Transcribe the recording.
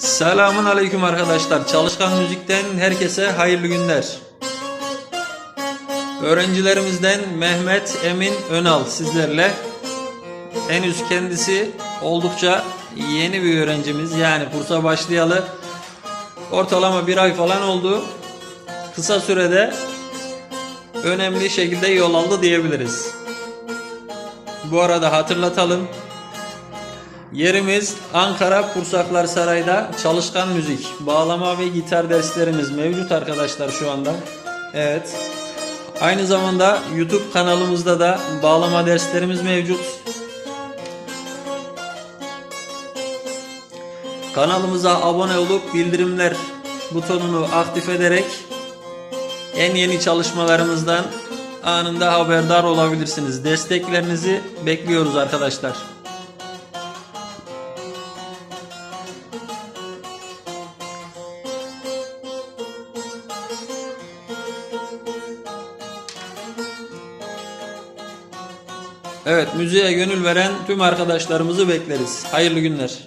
Selamun aleyküm arkadaşlar. Çalışkan Müzik'ten herkese hayırlı günler. Öğrencilerimizden Mehmet Emin Önal sizlerle. Henüz kendisi oldukça yeni bir öğrencimiz. Yani kursa başlayalı ortalama bir ay falan oldu. Kısa sürede önemli şekilde yol aldı diyebiliriz. Bu arada hatırlatalım. Yerimiz Ankara Pursaklar Saray'da çalışkan müzik, bağlama ve gitar derslerimiz mevcut arkadaşlar şu anda. Evet. Aynı zamanda YouTube kanalımızda da bağlama derslerimiz mevcut. Kanalımıza abone olup bildirimler butonunu aktif ederek en yeni çalışmalarımızdan anında haberdar olabilirsiniz. Desteklerinizi bekliyoruz arkadaşlar. Evet, müziğe gönül veren tüm arkadaşlarımızı bekleriz. Hayırlı günler.